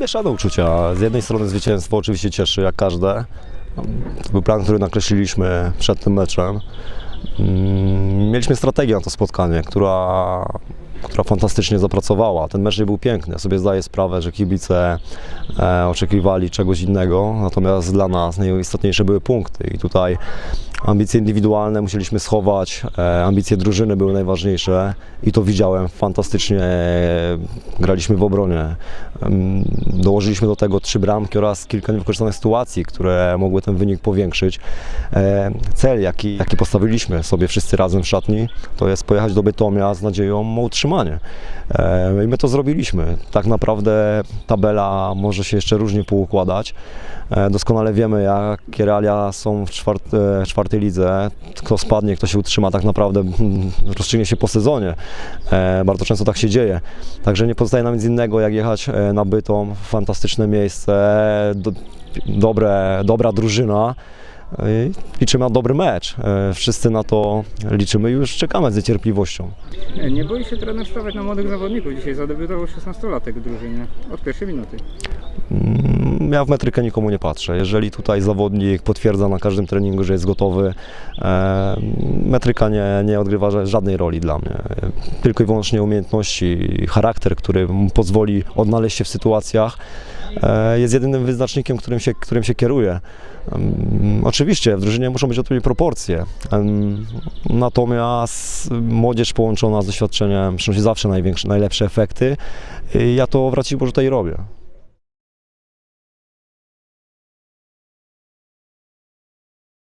Mieszane uczucia. Z jednej strony zwycięstwo oczywiście cieszy, jak każde. To był plan, który nakreśliliśmy przed tym meczem. Mm, Mieliśmy strategię na to spotkanie, która, która fantastycznie zapracowała. Ten mecz nie był piękny. Ja sobie zdaję sprawę, że kibice e, oczekiwali czegoś innego, natomiast dla nas najistotniejsze były punkty. I tutaj ambicje indywidualne musieliśmy schować, e, ambicje drużyny były najważniejsze i to widziałem fantastycznie. Graliśmy w obronie. Dołożyliśmy do tego trzy bramki oraz kilka niewykorzystanych sytuacji, które mogły ten wynik powiększyć. E, Cel, jaki, jaki postawiliśmy sobie wszyscy razem w szatni, to jest pojechać do Bytomia z nadzieją o utrzymanie. E, I my to zrobiliśmy. Tak naprawdę tabela może się jeszcze różnie poukładać. Doskonale wiemy, jakie realia są w czwart, e, czwartej lidze. Kto spadnie, kto się utrzyma, tak naprawdę mm, rozstrzygnie się po sezonie. E, Bardzo często tak się dzieje. Także nie pozostaje nam nic innego, jak jechać e, na Bytom. Fantastyczne miejsce, do, dobre, dobra drużyna. E, Liczymy na dobry mecz. Wszyscy na to liczymy i już czekamy z niecierpliwością. Nie boi się trener stawiać na młodych zawodników. Dzisiaj zadebiutował 16-latek w drużynie od pierwszej minuty. Mm, Ja w metrykę nikomu nie patrzę. Jeżeli tutaj zawodnik potwierdza na każdym treningu, że jest gotowy, e, metryka nie, nie odgrywa ża- żadnej roli dla mnie. Tylko i wyłącznie umiejętności, charakter, który pozwoli odnaleźć się w sytuacjach, e, jest jedynym wyznacznikiem, którym się, którym się kieruje. Em, Oczywiście w drużynie muszą być odpowiednie proporcje, natomiast młodzież połączona z doświadczeniem przynosi zawsze najlepsze efekty. Ja to w racji Bożej tutaj robię.